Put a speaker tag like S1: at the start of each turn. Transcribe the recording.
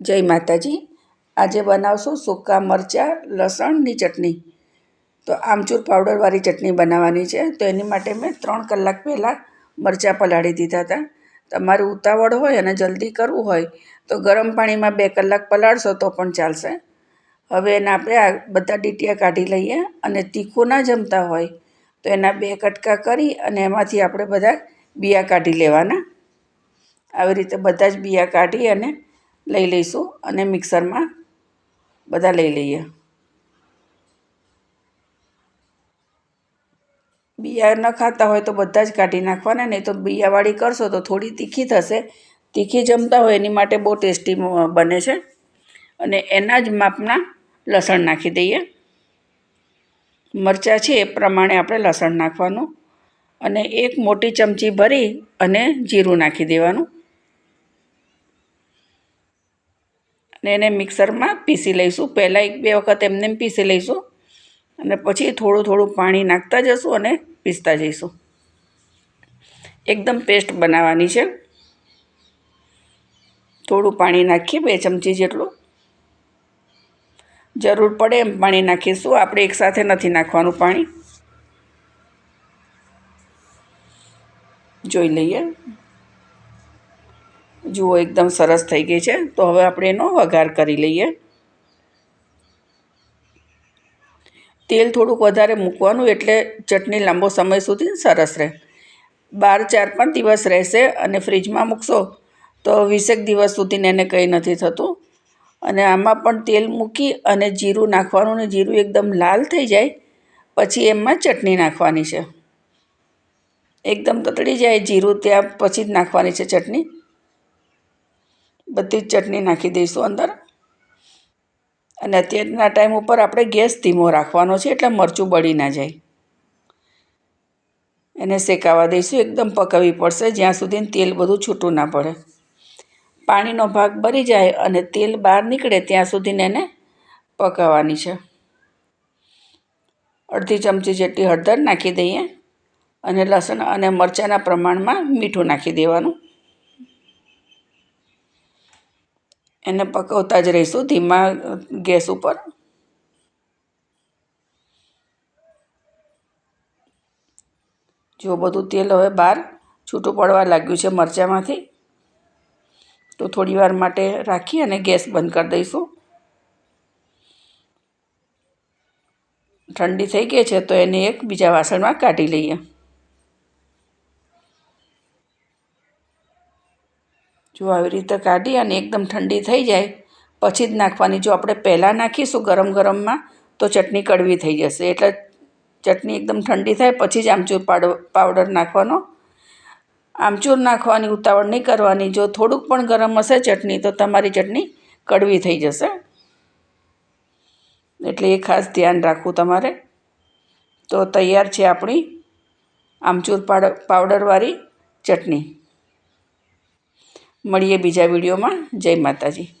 S1: જય માતાજી. આજે બનાવશું સૂકા મરચાં લસણની ચટણી. તો આમચૂર પાવડરવાળી ચટણી બનાવવાની છે. તો એની માટે મેં ત્રણ કલાક પહેલાં મરચાં પલાળી દીધા હતા. તમારે ઉતાવળ હોય અને જલ્દી કરવું હોય, તો ગરમ પાણીમાં બે કલાક પલાળશો તો પણ ચાલશે. હવે એને આપણે આ બધા ડીટિયા કાઢી લઈએ અને તીખું ના જમતા હોય, તો એના બે કટકા કરી અને એમાંથી આપણે બધા બિયા કાઢી લેવાના. આવી રીતે બધા જ બિયા કાઢી અને લઈ લઈશું અને મિક્સરમાં બધા લઈ લઈએ. બિયા ન ખાતા હોય તો બધા જ કાઢી નાખવાના, નહીં તો બિયાવાળી કરશો તો થોડી તીખી થશે. તીખી જમતા હોય એની માટે બહુ ટેસ્ટી બને છે. અને એના જ માપના લસણ નાખી દઈએ. મરચાં છે એ પ્રમાણે આપણે લસણ નાખવાનું. અને એક મોટી ચમચી ભરી અને જીરું નાખી દેવાનું. અને એને મિક્સરમાં પીસી લઈશું. પહેલાં એક બે વખત એમને પીસી લઈશું અને પછી થોડું થોડું પાણી નાખતા જઈશું અને પીસતા જઈશું. એકદમ પેસ્ટ બનાવવાની છે. થોડું પાણી નાખીએ, બે ચમચી જેટલું. જરૂર પડે એમ પાણી નાખીશું. આપણે એકસાથે નથી નાખવાનું પાણી. જોઈ લઈએ. જુઓ, એકદમ સરસ થઈ ગઈ છે. તો હવે આપણે એનો વઘાર કરી લઈએ. તેલ થોડુંક વધારે મૂકવાનું એટલે ચટણી લાંબો સમય સુધી સરસ રહે. બાર, ચાર પાંચ દિવસ રહેશે અને ફ્રીજમાં મૂકશો તો વીસેક દિવસ સુધીને એને કંઈ નથી થતું. અને આમાં પણ તેલ મૂકી અને જીરું નાખવાનું ને જીરું એકદમ લાલ થઈ જાય, પછી એમાં ચટણી નાખવાની છે. એકદમ તતડી જાય જીરું, ત્યાં પછી જ નાખવાની છે ચટણી. બધી જ ચટણી નાખી દઈશું અંદર. અને અત્યારના ટાઈમ ઉપર આપણે ગેસ ધીમો રાખવાનો છે એટલે મરચું બળી ના જાય. એને શેકાવા દઈશું, એકદમ પકાવવી પડશે, જ્યાં સુધી તેલ બધું છૂટું ના પડે. પાણીનો ભાગ બળી જાય અને તેલ બહાર નીકળે ત્યાં સુધીને એને પકાવવાની છે. અડધી ચમચી જેટલી હળદર નાખી દઈએ અને લસણ અને મરચાંના પ્રમાણમાં મીઠું નાખી દેવાનું. એને પકવતા જ રહીશું ધીમા ગેસ ઉપર. જો બધું તેલ હવે બહાર છૂટું પડવા લાગ્યું છે મરચાંમાંથી, તો થોડી વાર માટે રાખી અને ગેસ બંધ કરી દઈશું. ઠંડી થઈ ગઈ છે તો એને એક બીજા વાસણમાં કાઢી લઈએ. જો આવી રીતે કાઢી અને એકદમ ઠંડી થઈ જાય, પછી જ નાખવાની. જો આપણે પહેલાં નાખીશું ગરમ ગરમમાં, તો ચટણી કડવી થઈ જશે. એટલે ચટણી એકદમ ઠંડી થાય, પછી જ આમચૂર પાવડર નાખવાનો. આમચૂર નાખવાની ઉતાવળ નહીં કરવાની. જો થોડુંક પણ ગરમ હશે ચટણી, તો તમારી ચટણી કડવી થઈ જશે. એટલે એ ખાસ ધ્યાન રાખવું તમારે. તો તૈયાર છે આપણી આમચૂર પાવડરવાળી ચટણી. મળીએ બીજા વિડીયોમાં. જય માતાજી.